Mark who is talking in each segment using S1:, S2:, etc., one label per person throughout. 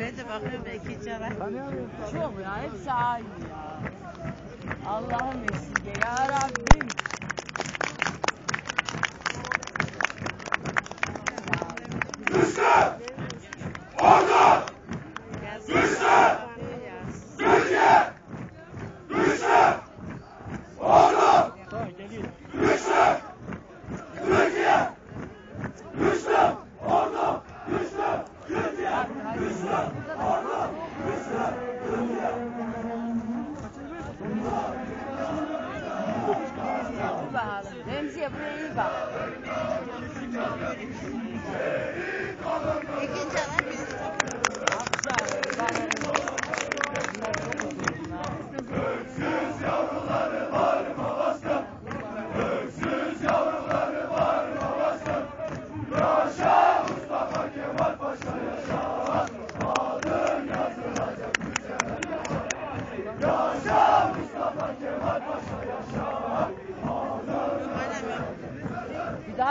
S1: Ben de bakıyorum ikinci ara.
S2: Çok ya hepsi aynı ya. Allah'ım esirge ya Rabbim. Bir bakalım. Remziye buraya iyi bak.
S1: İkinci ara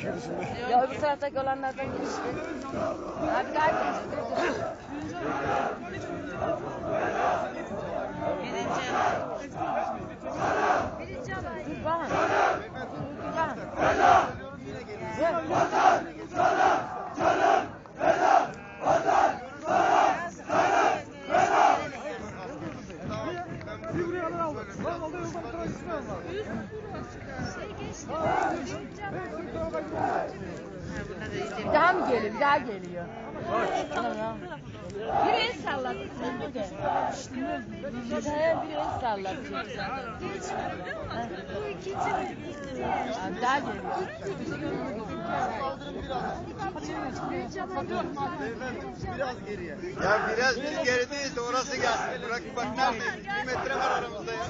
S3: söyleyin de yavaş yürüsünler.
S2: Ya öbür taraftaki olanlardan geçti. Abi daha geçti.
S1: Birinci ara.
S2: Dur bana.
S1: Bunlar da iyice
S2: Bir daha mı geliyor? Bir daha geliyor. Bir el salladı. Sen de. Bir bir el salladı. Ha. Abi daha geliyor.
S4: Ya biraz biz gerideyiz de orası gelsin. Bırak bak neredeyiz? Bir metre var aramızda ya.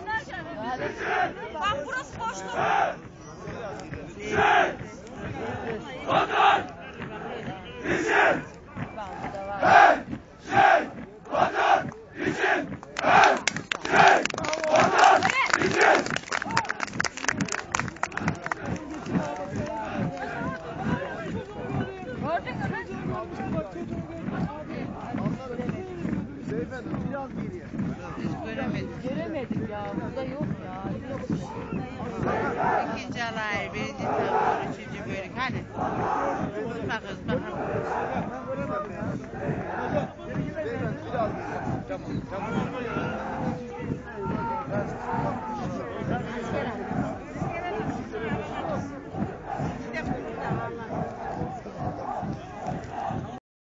S4: Efendim biraz geriye.
S1: Biz göremedik.
S2: Göremedik ya. Burada yok ya.
S1: İkinci alay, birinci tabur, üçüncü bölük. Hadi. Bakız bakalım. Ben göremedim ya.
S4: Beyefendi biraz geriye. Tamam. Tamam. Tamam.